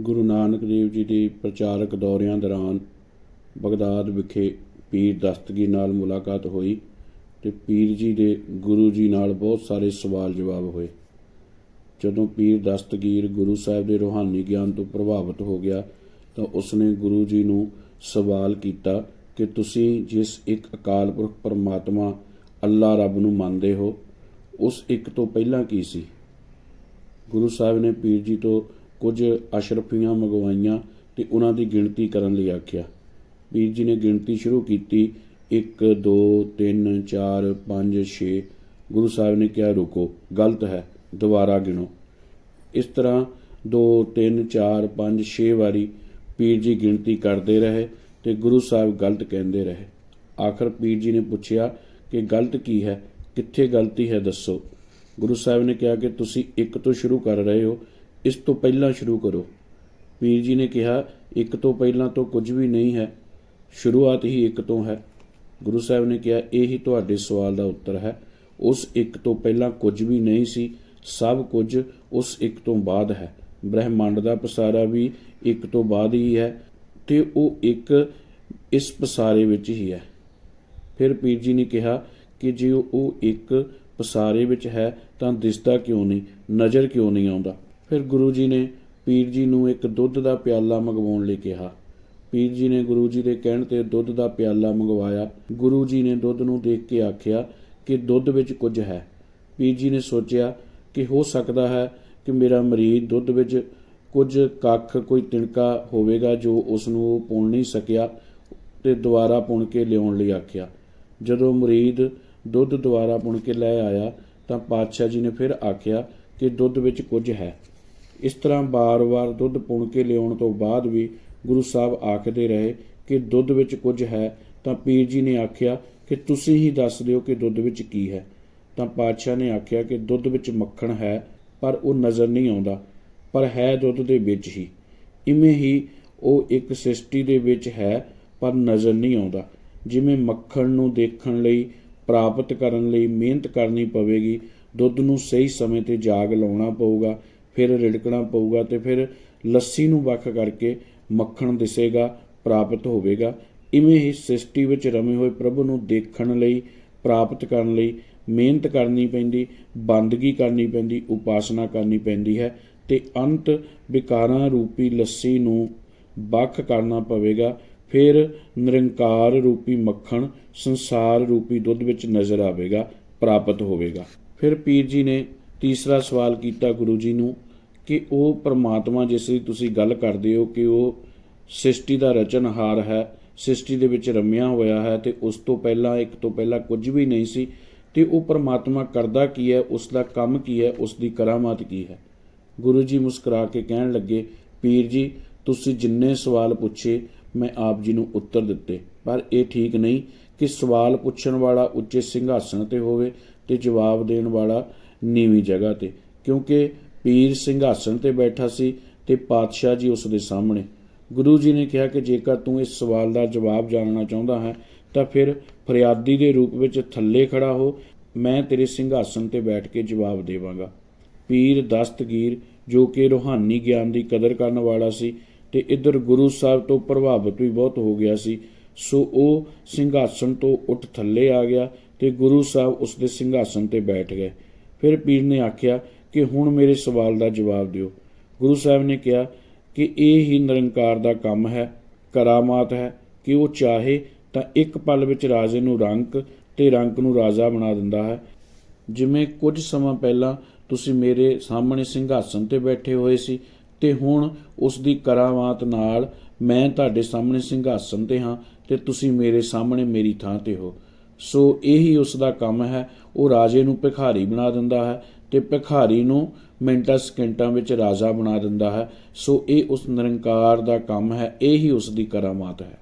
ਗੁਰੂ ਨਾਨਕ ਦੇਵ ਜੀ ਦੇ ਪ੍ਰਚਾਰਕ ਦੌਰਿਆਂ ਦੌਰਾਨ ਬਗਦਾਦ ਵਿਖੇ ਪੀਰ ਦਸਤਗੀਰ ਨਾਲ ਮੁਲਾਕਾਤ ਹੋਈ ਤੇ ਪੀਰ ਜੀ ਦੇ ਗੁਰੂ ਜੀ ਨਾਲ ਬਹੁਤ ਸਾਰੇ ਸਵਾਲ ਜਵਾਬ ਹੋਏ। ਜਦੋਂ ਪੀਰ ਦਸਤਗੀਰ ਗੁਰੂ ਸਾਹਿਬ ਦੇ ਰੂਹਾਨੀ ਗਿਆਨ ਤੋਂ ਪ੍ਰਭਾਵਿਤ ਹੋ ਗਿਆ ਤਾਂ ਉਸਨੇ ਗੁਰੂ ਜੀ ਨੂੰ ਸਵਾਲ ਕੀਤਾ ਕਿ ਤੁਸੀਂ ਜਿਸ ਇੱਕ ਅਕਾਲ ਪੁਰਖ ਪਰਮਾਤਮਾ ਅੱਲਾ ਰੱਬ ਨੂੰ ਮੰਨਦੇ ਹੋ, ਉਸ ਇੱਕ ਤੋਂ ਪਹਿਲਾਂ ਕੀ ਸੀ? ਗੁਰੂ ਸਾਹਿਬ ਨੇ ਪੀਰ ਜੀ ਤੋਂ ਕੁਝ ਅਸ਼ਰਫੀਆਂ ਮੰਗਵਾਈਆਂ ਤੇ ਉਹਨਾਂ ਦੀ ਗਿਣਤੀ ਕਰਨ ਲਈ ਆਖਿਆ। ਪੀਰ ਜੀ ਨੇ ਗਿਣਤੀ ਸ਼ੁਰੂ ਕੀਤੀ। 1 2 3 4 5 6 ਗੁਰੂ ਸਾਹਿਬ ਨੇ ਕਿਹਾ, ਰੁਕੋ, ਗਲਤ ਹੈ, ਦੁਬਾਰਾ ਗਿਣੋ। ਇਸ ਤਰ੍ਹਾਂ 2 3 4 5 6 ਵਾਰੀ ਪੀਰ ਜੀ ਗਿਣਤੀ ਕਰਦੇ ਰਹੇ ਤੇ ਗੁਰੂ ਸਾਹਿਬ ਗਲਤ ਕਹਿੰਦੇ ਰਹੇ। ਆਖਰ ਪੀਰ ਜੀ ਨੇ ਪੁੱਛਿਆ ਕਿ ਗਲਤ ਕੀ ਹੈ, ਕਿੱਥੇ ਗਲਤੀ ਹੈ ਦੱਸੋ। ਗੁਰੂ ਸਾਹਿਬ ਨੇ ਕਿਹਾ ਕਿ ਤੁਸੀਂ ਇੱਕ ਤੋਂ ਸ਼ੁਰੂ ਕਰ ਰਹੇ ਹੋ ਇਸ ਤੋਂ ਪਹਿਲਾਂ ਸ਼ੁਰੂ ਕਰੋ। ਪੀਰ ਜੀ ਨੇ ਕਿਹਾ, ਇੱਕ ਤੋਂ ਪਹਿਲਾਂ ਤੋਂ ਕੁਝ ਵੀ ਨਹੀਂ ਹੈ। ਸ਼ੁਰੂਆਤ ਹੀ ਇੱਕ ਤੋਂ ਹੈ। ਗੁਰੂ ਸਾਹਿਬ ਨੇ ਕਿਹਾ, ਇਹ ਹੀ ਤੁਹਾਡੇ ਸਵਾਲ ਦਾ ਉੱਤਰ ਹੈ। ਉਸ ਇੱਕ ਤੋਂ ਪਹਿਲਾਂ ਕੁਝ ਵੀ ਨਹੀਂ ਸੀ, ਸਭ ਕੁਝ ਉਸ ਇੱਕ ਤੋਂ ਬਾਅਦ ਹੈ। ਬ੍ਰਹਿਮੰਡ ਦਾ ਪਸਾਰਾ ਵੀ ਇੱਕ ਤੋਂ ਬਾਅਦ ਹੀ ਹੈ ਤੇ ਉਹ ਇੱਕ ਇਸ ਪਸਾਰੇ ਵਿੱਚ ਹੀ ਹੈ। ਫਿਰ ਪੀਰ ਜੀ ਨੇ ਕਿਹਾ ਕਿ ਜੇ ਉਹ ਇੱਕ ਪਸਾਰੇ ਵਿੱਚ ਹੈ ਤਾਂ ਦਿਸਦਾ ਕਿਉਂ ਨਹੀਂ, ਨਜ਼ਰ ਕਿਉਂ ਨਹੀਂ ਆਉਂਦਾ? ਫਿਰ ਗੁਰੂ ਜੀ ਨੇ ਪੀਰ ਜੀ ਨੂੰ ਇੱਕ ਦੁੱਧ ਦਾ ਪਿਆਲਾ ਮੰਗਵਾਉਣ ਲਈ ਕਿਹਾ। ਪੀਰ ਜੀ ਨੇ ਗੁਰੂ ਜੀ ਦੇ ਕਹਿਣ ਤੇ ਦੁੱਧ ਦਾ ਪਿਆਲਾ ਮੰਗਵਾਇਆ। ਗੁਰੂ ਜੀ ਨੇ ਦੁੱਧ ਨੂੰ ਦੇਖ ਕੇ ਆਖਿਆ ਕਿ ਦੁੱਧ ਵਿੱਚ ਕੁਝ ਹੈ। ਪੀਰ ਜੀ ਨੇ ਸੋਚਿਆ ਕਿ ਹੋ ਸਕਦਾ ਹੈ ਕਿ ਮੇਰਾ ਮਰੀਜ਼ ਦੁੱਧ ਵਿੱਚ ਕੁਝ ਕੱਖ, ਕੋਈ ਤਿਣਕਾ ਹੋਵੇਗਾ ਜੋ ਉਸ ਨੂੰ ਉਹ ਪੁਣ ਨਹੀਂ ਸਕਿਆ ਤੇ ਦੁਬਾਰਾ ਪੁਣ ਕੇ ਲਿਆਉਣ ਲਈ ਆਖਿਆ। ਜਦੋਂ ਮੁਰੀਦ ਦੁੱਧ ਦੁਬਾਰਾ ਪੁਣ ਕੇ ਲੈ ਆਇਆ ਤਾਂ ਪਾਤਸ਼ਾਹ ਜੀ ਨੇ ਫਿਰ ਆਖਿਆ ਕਿ ਦੁੱਧ ਵਿੱਚ ਕੁਝ ਹੈ। ਇਸ ਤਰ੍ਹਾਂ ਬਾਰ-ਬਾਰ ਦੁੱਧ ਪੁਣ ਕੇ ਲਿਆਉਣ ਤੋਂ ਬਾਅਦ ਵੀ ਗੁਰੂ ਸਾਹਿਬ ਆਖਦੇ ਰਹੇ ਕਿ ਦੁੱਧ ਵਿੱਚ ਕੁਝ ਹੈ, ਤਾਂ ਪੀਰ ਜੀ ਨੇ ਆਖਿਆ ਕਿ ਤੁਸੀਂ ਹੀ ਦੱਸ ਦਿਓ ਕਿ ਦੁੱਧ ਵਿੱਚ ਕੀ ਹੈ। ਤਾਂ ਪਾਤਸ਼ਾਹ ਨੇ ਆਖਿਆ ਕਿ ਦੁੱਧ ਵਿੱਚ ਮੱਖਣ ਹੈ, ਪਰ ਉਹ ਨਜ਼ਰ ਨਹੀਂ ਆਉਂਦਾ, ਪਰ ਹੈ ਦੁੱਧ ਦੇ ਵਿੱਚ ਹੀ। ਇਵੇਂ ਹੀ ਉਹ ਇੱਕ ਸ੍ਰਿਸ਼ਟੀ ਦੇ ਵਿੱਚ ਹੈ, ਪਰ ਨਜ਼ਰ ਨਹੀਂ ਆਉਂਦਾ। ਜਿਵੇਂ ਮੱਖਣ ਨੂੰ ਦੇਖਣ ਲਈ, ਪ੍ਰਾਪਤ ਕਰਨ ਲਈ ਮਿਹਨਤ ਕਰਨੀ ਪਵੇਗੀ, ਦੁੱਧ ਨੂੰ ਸਹੀ ਸਮੇਂ ਤੇ ਜਾਗ ਲਾਉਣਾ ਪਊਗਾ ਫਿਰ ਰਿੜਕਣਾ ਪਊਗਾ ਤੇ ਫਿਰ ਲੱਸੀ ਨੂੰ ਵੱਖ ਕਰਕੇ ਮੱਖਣ ਦਿਸੇਗਾ, ਪ੍ਰਾਪਤ ਹੋਵੇਗਾ। ਇਵੇਂ ਹੀ ਸ੍ਰਿਸ਼ਟੀ ਵਿੱਚ ਰਮੇ ਹੋਏ ਪ੍ਰਭੂ ਨੂੰ ਦੇਖਣ ਲਈ, ਪ੍ਰਾਪਤ ਕਰਨ ਲਈ ਮਿਹਨਤ ਕਰਨੀ ਪੈਂਦੀ, ਬੰਦਗੀ ਕਰਨੀ ਪੈਂਦੀ, ਉਪਾਸਨਾ ਕਰਨੀ ਪੈਂਦੀ ਹੈ ਤੇ ਅੰਤ ਵਿਕਾਰਾਂ ਰੂਪੀ ਲੱਸੀ ਨੂੰ ਵੱਖ ਕਰਨਾ ਪਵੇਗਾ। ਫਿਰ ਨਿਰੰਕਾਰ ਰੂਪੀ ਮੱਖਣ, ਸੰਸਾਰ ਰੂਪੀ ਦੁੱਧ ਵਿੱਚ ਨਜ਼ਰ ਆਵੇਗਾ, ਪ੍ਰਾਪਤ ਹੋਵੇਗਾ। ਫਿਰ ਪੀਰ ਜੀ ਨੇ ਤੀਸਰਾ ਸਵਾਲ ਕੀਤਾ ਗੁਰੂ ਜੀ ਨੂੰ ਕਿ ਉਹ ਪਰਮਾਤਮਾ ਜਿਸ ਦੀ ਤੁਸੀਂ ਗੱਲ ਕਰਦੇ ਹੋ ਕਿ ਉਹ ਸ੍ਰਿਸ਼ਟੀ ਦਾ ਰਚਨਹਾਰ ਹੈ, ਸ੍ਰਿਸ਼ਟੀ ਦੇ ਵਿੱਚ ਰਮਿਆ ਹੋਇਆ ਹੈ ਤੇ ਉਸ ਤੋਂ ਪਹਿਲਾਂ, ਇੱਕ ਤੋਂ ਪਹਿਲਾਂ ਕੁਝ ਵੀ ਨਹੀਂ ਸੀ ਤੇ ਉਹ ਪਰਮਾਤਮਾ ਕਰਦਾ ਕੀ ਹੈ ਉਸ ਦਾ ਕੰਮ ਕੀ ਹੈ ਉਸ ਦੀ ਕਰਾਮਾਤ ਕੀ ਹੈ। ਗੁਰੂ ਜੀ ਮੁਸਕਰਾ ਕੇ ਕਹਿਣ ਲੱਗੇ, ਪੀਰ ਜੀ, ਤੁਸੀਂ ਜਿੰਨੇ ਸਵਾਲ ਪੁੱਛੇ, ਮੈਂ ਆਪ ਜੀ ਨੂੰ ਉੱਤਰ ਦਿੱਤੇ। ਪਰ ਇਹ ਠੀਕ ਨਹੀਂ ਕਿ ਸਵਾਲ ਪੁੱਛਣ ਵਾਲਾ ਉੱਚੇ ਸਿੰਘਾਸਣ ਤੇ ਹੋਵੇ ਤੇ ਜਵਾਬ ਦੇਣ ਵਾਲਾ ਨੀਵੀਂ ਜਗ੍ਹਾ ਤੇ, ਕਿਉਂਕਿ ਪੀਰ ਸਿੰਘਾਸਣ ਤੇ ਬੈਠਾ ਸੀ ਤੇ ਪਾਤਸ਼ਾਹ ਜੀ ਉਸ ਦੇ ਸਾਹਮਣੇ। ਗੁਰੂ ਜੀ ਨੇ ਕਿਹਾ ਕਿ ਜੇਕਰ ਤੂੰ ਇਸ ਸਵਾਲ ਦਾ ਜਵਾਬ ਜਾਣਨਾ ਚਾਹੁੰਦਾ ਹੈ, ਤਾਂ ਫਿਰ ਫਰਿਆਦੀ ਦੇ ਰੂਪ ਵਿੱਚ ਥੱਲੇ ਖੜਾ ਹੋ। ਮੈਂ ਤੇਰੇ ਸਿੰਘਾਸਣ ਤੇ ਬੈਠ ਕੇ ਜਵਾਬ ਦੇਵਾਂਗਾ। ਪੀਰ ਦਸਤਗੀਰ, ਜੋ ਕਿ ਰੂਹਾਨੀ ਗਿਆਨ ਦੀ ਕਦਰ ਕਰਨ ਵਾਲਾ ਸੀ ਤੇ ਇੱਧਰ ਗੁਰੂ ਸਾਹਿਬ ਤੋਂ ਪ੍ਰਭਾਵਿਤ ਵੀ ਬਹੁਤ ਹੋ ਗਿਆ ਸੀ, ਸੋ ਉਹ ਸਿੰਘਾਸਣ ਤੋਂ ਉੱਠ ਥੱਲੇ ਆ ਗਿਆ ਤੇ ਗੁਰੂ ਸਾਹਿਬ ਉਸ ਦੇ ਸਿੰਘਾਸਣ ਤੇ ਬੈਠ ਗਏ। ਫਿਰ ਪੀਰ ਨੇ ਆਖਿਆ ਕਿ ਹੁਣ ਮੇਰੇ ਸਵਾਲ ਦਾ ਜਵਾਬ ਦਿਓ। ਗੁਰੂ ਸਾਹਿਬ ਨੇ ਕਿਹਾ ਕਿ ਇਹ ਹੀ ਨਿਰੰਕਾਰ ਦਾ ਕੰਮ ਹੈ, ਕਰਾਮਾਤ ਹੈ। ਕਿ ਉਹ ਚਾਹੇ ਤਾਂ ਇੱਕ ਪਲ ਵਿੱਚ ਰਾਜੇ ਨੂੰ ਰੰਕ ਤੇ ਰੰਕ ਨੂੰ ਰਾਜਾ ਬਣਾ ਦਿੰਦਾ ਹੈ। ਜਿਵੇਂ ਕੁਝ ਸਮਾਂ ਪਹਿਲਾਂ ਤੁਸੀਂ ਮੇਰੇ ਸਾਹਮਣੇ ਸਿੰਘਾਸਨ ਤੇ ਬੈਠੇ ਹੋਏ ਸੀ ਤੇ ਹੁਣ ਉਸ ਦੀ ਕਰਾਮਾਤ ਨਾਲ ਮੈਂ ਤੁਹਾਡੇ ਸਾਹਮਣੇ ਸਿੰਘਾਸਨ ਤੇ ਹਾਂ ਤੇ ਤੁਸੀਂ ਮੇਰੇ ਸਾਹਮਣੇ ਮੇਰੀ ਥਾਂ ਤੇ ਹੋ। ਸੋ ਇਹੀ ਉਸ ਦਾ ਕੰਮ ਹੈ, ਉਹ ਰਾਜੇ ਨੂੰ ਭਿਖਾਰੀ ਬਣਾ ਦਿੰਦਾ ਹੈ ਤੇ ਭਿਖਾਰੀ ਨੂੰ ਮਿੰਟਾਂ ਸਕਿੰਟਾਂ ਵਿੱਚ ਰਾਜਾ ਬਣਾ ਦਿੰਦਾ ਹੈ। ਸੋ ਇਹ ਉਸ ਨਿਰੰਕਾਰ ਦਾ ਕੰਮ ਹੈ, ਇਹੀ ਉਸ ਦੀ ਕਰਾਮਾਤ ਹੈ।